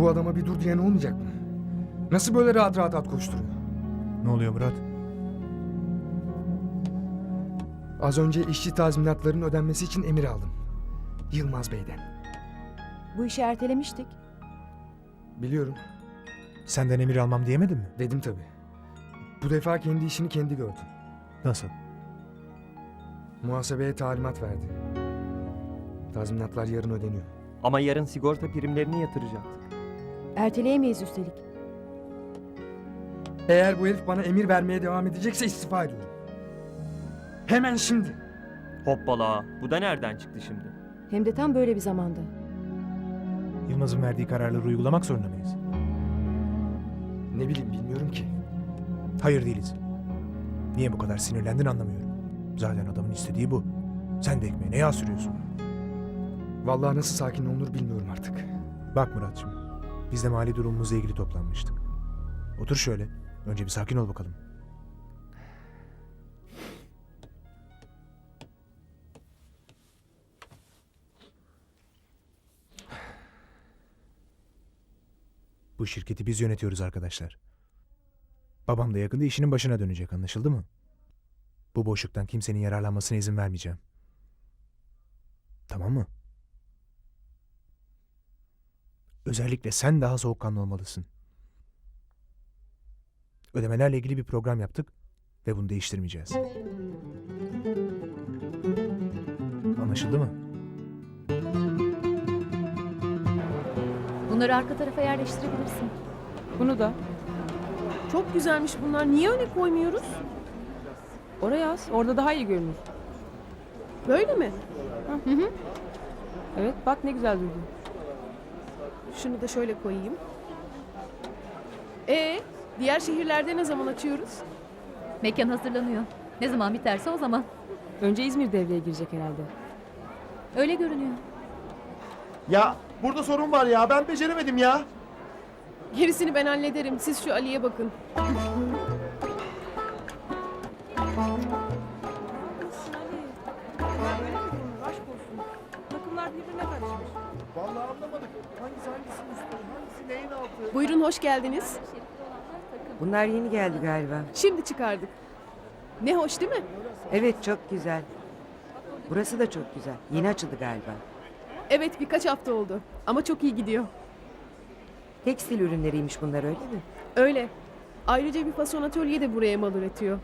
Bu adama bir dur diyen olmayacak mı? Nasıl böyle rahat rahat at koşturuyor? Ne oluyor Murat? Az önce işçi tazminatlarının ödenmesi için emir aldım. Yılmaz Bey'den. Bu işi ertelemiştik. Biliyorum. Senden emir almam diyemedin mi? Dedim tabii. Bu defa kendi işini kendi gördü. Nasıl? Muhasebeye talimat verdi. Tazminatlar yarın ödeniyor. Ama yarın sigorta primlerini yatıracaktık. Erteleyemeyiz üstelik. Eğer bu herif bana emir vermeye devam edecekse istifa ediyorum. Hemen şimdi. Hoppala, bu da nereden çıktı şimdi? Hem de tam böyle bir zamanda. Yılmaz'ın verdiği kararları uygulamak zorunda mıyız? Ne bileyim bilmiyorum ki. Hayır değiliz. Niye bu kadar sinirlendin anlamıyorum. Zaten adamın istediği bu. Sen de ekmeğine yağ sürüyorsun. Vallahi nasıl sakin olunur bilmiyorum artık. Bak Muratçım, biz de mali durumumuzla ilgili toplanmıştık. Otur şöyle. Önce bir sakin ol bakalım. Bu şirketi biz yönetiyoruz arkadaşlar. Babam da yakında işinin başına dönecek anlaşıldı mı? Bu boşluktan kimsenin yararlanmasına izin vermeyeceğim. Tamam mı? Özellikle sen daha soğukkanlı olmalısın. Ödemelerle ilgili bir program yaptık ve bunu değiştirmeyeceğiz. Anlaşıldı mı? Bunları arka tarafa yerleştirebilirsin. Bunu da. Çok güzelmiş bunlar. Niye öne koymuyoruz? Oraya as. Orada daha iyi görünür. Böyle mi? Hı hı. Evet bak ne güzel durdu. Şunu da şöyle koyayım. Ee, diğer şehirlerde ne zaman açıyoruz? Mekan hazırlanıyor. Ne zaman biterse o zaman. Önce İzmir devreye girecek herhalde. Öyle görünüyor. Ya burada sorun var ya ben beceremedim ya. Gerisini ben hallederim. Siz şu Ali'ye bakın. Takımlar birbirine karışmış. Vallahi anlamadık. Hangisi hangisinin üstü, hangisi neyin altı? Buyurun hoş geldiniz. Bunlar yeni geldi galiba. Şimdi çıkardık. Ne hoş değil mi? Evet çok güzel. Burası da çok güzel. Yeni açıldı galiba. Evet birkaç hafta oldu. Ama çok iyi gidiyor. Tekstil ürünleriymiş bunlar öyle mi? Öyle. Ayrıca bir fason atölye de buraya mal üretiyor.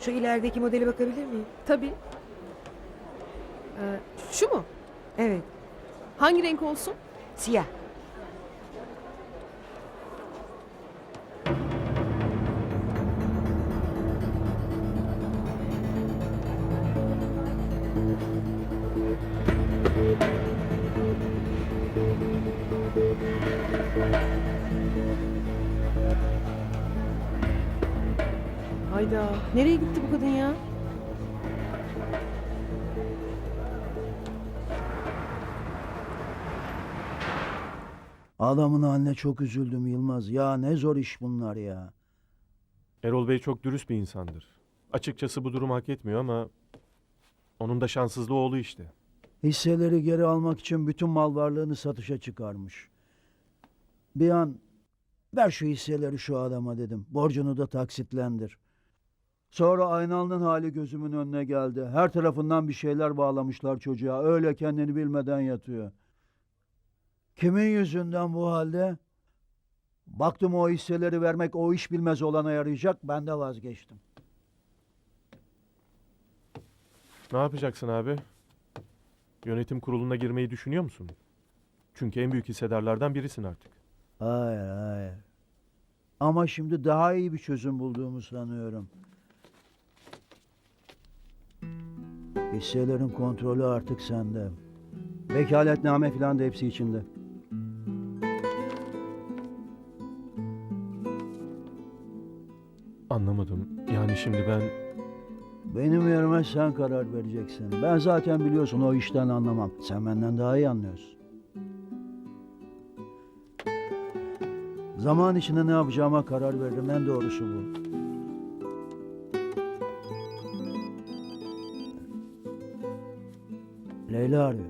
Şu ilerideki modele bakabilir miyim? Tabii. Ee, şu mu? Evet. Hangi renk olsun? Siyah. Hayda. Nereye gitti bu kadın ya? Adamın haline çok üzüldüm Yılmaz. Ya ne zor iş bunlar ya. Erol Bey çok dürüst bir insandır. Açıkçası bu durumu hak etmiyor ama onun da şanssızlığı oğlu işte. Hisseleri geri almak için bütün mal varlığını satışa çıkarmış. Bir an ver şu hisseleri şu adama dedim. Borcunu da taksitlendir. Sonra Aynal'ın hali gözümün önüne geldi. Her tarafından bir şeyler bağlamışlar çocuğa. Öyle kendini bilmeden yatıyor. Kimin yüzünden bu halde? Baktım o hisseleri vermek o iş bilmez olana yarayacak. Ben de vazgeçtim. Ne yapacaksın abi? Yönetim kuruluna girmeyi düşünüyor musun? Çünkü en büyük hissedarlardan birisin artık. Hayır, hayır. Ama şimdi daha iyi bir çözüm bulduğumu sanıyorum. Hisselerin kontrolü artık sende. Vekaletname falan da hepsi içinde. Anlamadım. Yani şimdi ben... Benim yerime sen karar vereceksin. Ben zaten biliyorsun o işten anlamam. Sen benden daha iyi anlıyorsun. Zaman içinde ne yapacağıma karar veririm. En doğrusu bu. Leyla arıyor.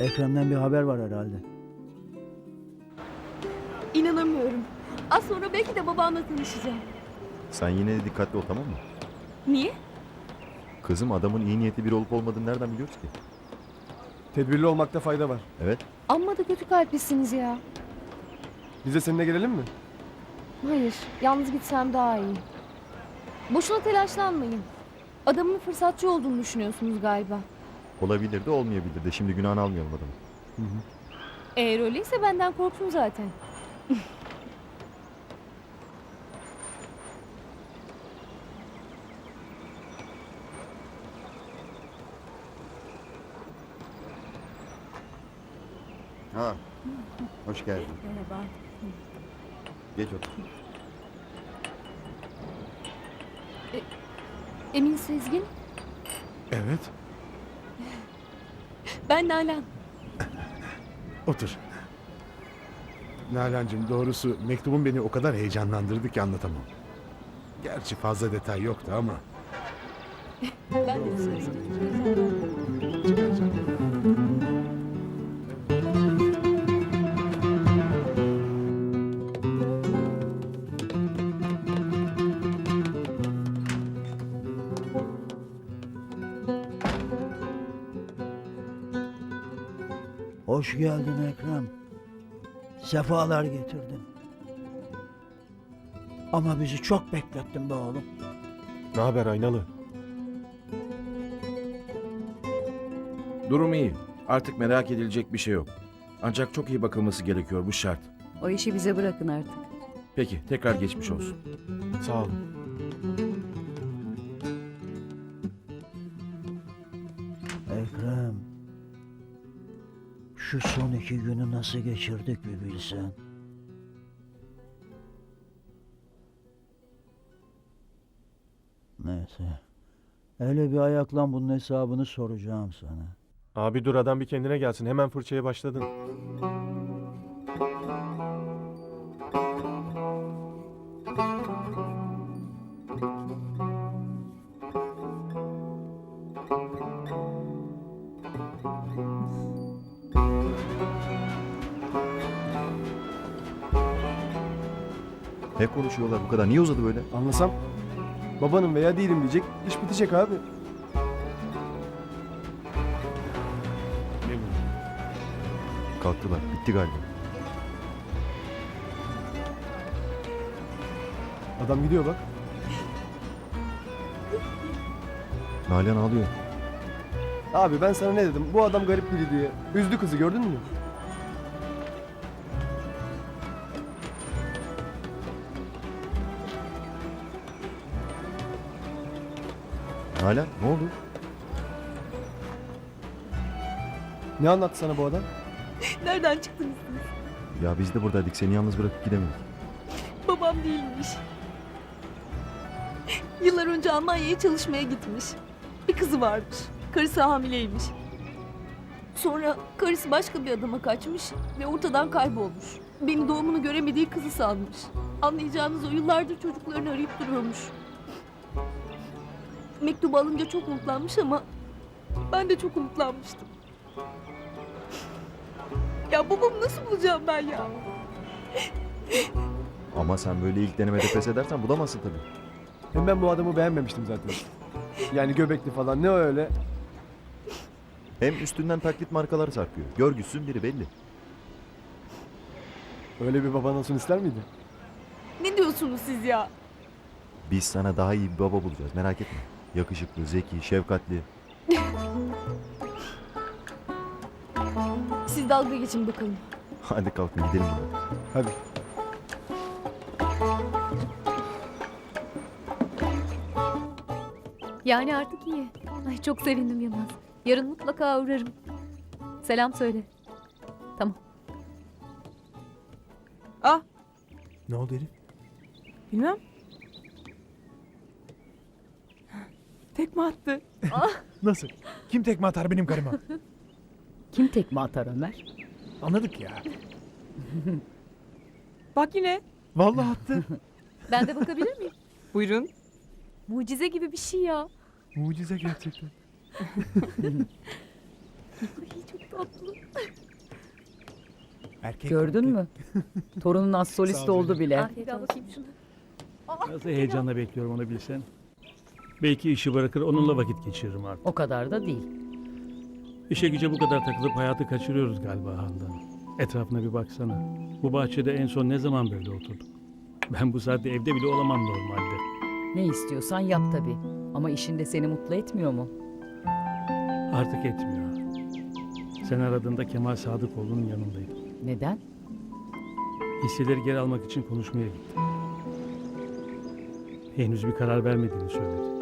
Ekrem'den bir haber var herhalde. Az sonra belki de babamla tanışacağım. Sen yine de dikkatli ol tamam mı? Niye? Kızım adamın iyi niyetli biri olup olmadığını nereden biliyoruz ki? Tedbirli olmakta fayda var. Evet. Amma da kötü kalplisiniz ya. Biz de seninle gelelim mi? Hayır, yalnız gitsem daha iyi. Boşuna telaşlanmayın. Adamın fırsatçı olduğunu düşünüyorsunuz galiba. Olabilir de olmayabilir de şimdi günahını almayalım adamı. Eğer öyleyse benden korksun zaten. Ha. Hoş geldin. Merhaba. Geç otur. Emin Sezgin, Evet. ben Nalan. Otur. Nalan'cığım doğrusu mektubun beni o kadar heyecanlandırdı ki anlatamam. Gerçi fazla detay yoktu ama. Ben de Hoş geldin Ekrem. Sefalar getirdin. Ama bizi çok beklettin be oğlum. Ne haber Aynalı? Durum iyi. Artık merak edilecek bir şey yok. Ancak çok iyi bakılması gerekiyor bu şart. O işi bize bırakın artık. Peki tekrar geçmiş olsun. Sağ olun. Şu son iki günü nasıl geçirdik bir bilsen. Neyse. Hele bir ayaklan bunun hesabını soracağım sana. Abi dur adam bir kendine gelsin. Hemen fırçaya başladın. Ne konuşuyorlar bu kadar? Niye uzadı böyle? Anlasam. Babanım veya değilim diyecek. İş bitecek abi. Kalktılar. Bitti galiba. Adam gidiyor bak. Nalan ağlıyor. Abi ben sana ne dedim? Bu adam garip biri diye. Üzdü kızı gördün mü? Nalan ne oldu? Ne anlattı sana bu adam? Nereden çıktınız siz? Ya biz de buradaydık. Seni yalnız bırakıp gidemedik. Babam değilmiş. Yıllar önce Almanya'ya çalışmaya gitmiş. Bir kızı varmış. Karısı hamileymiş. Sonra karısı başka bir adama kaçmış ve ortadan kaybolmuş. Beni doğumunu göremediği kızı sanmış. Anlayacağınız o yıllardır çocuklarını arayıp duruyormuş. Mektubu alınca çok umutlanmış ama ben de çok umutlanmıştım. Ya babamı nasıl bulacağım ben ya? Ama sen böyle ilk denemede pes edersen bulamazsın tabii. Hem ben bu adamı beğenmemiştim zaten. Yani göbekli falan ne öyle. Hem üstünden taklit markaları sarkıyor. Görgüsüzün biri belli. Öyle bir baban olsun ister miydin? Ne diyorsunuz siz ya? Biz sana daha iyi bir baba bulacağız. Merak etme. Yakışıklı, zeki, şefkatli. Siz dalga geçin bakalım. Hadi kalkın gidelim. Hadi. Yani artık iyi. Ay çok sevindim Yılmaz. Yarın mutlaka uğrarım. Selam söyle. Tamam. Ah Ne oldu Elif? bilmem. Tekme attı. Nasıl? Kim tekme atar benim karıma? Kim tekme atar Ömer? Anladık ya. Bak yine. Vallahi attı. Ben de bakabilir miyim? Buyurun. Mucize gibi bir şey ya. Mucize gerçekten. çok tatlı. Erkek Gördün mü? Torunun az solist oldu bile. Afiyet olsun. bakayım şunu. Nasıl heyecanla bekliyorum onu bilsen. Belki işi bırakır onunla vakit geçiririm artık. O kadar da değil. İşe güce bu kadar takılıp hayatı kaçırıyoruz galiba Handan. Etrafına bir baksana. Bu bahçede en son ne zaman böyle oturduk? Ben bu saatte evde bile olamam normalde. Ne istiyorsan yap tabii. Ama işinde seni mutlu etmiyor mu? Artık etmiyor. Sen aradığında Kemal Sadıkoğlu'nun yanındaydım. Neden? Hisseleri geri almak için konuşmaya gittim. Henüz bir karar vermediğini söyledi.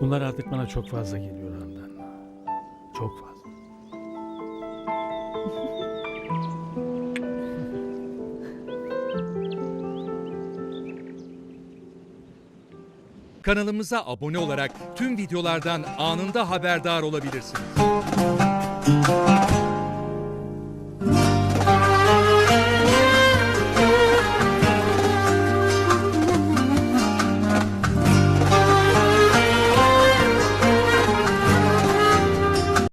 Bunlar artık bana çok fazla geliyor Handan. Çok fazla. Kanalımıza abone olarak tüm videolardan anında haberdar olabilirsiniz.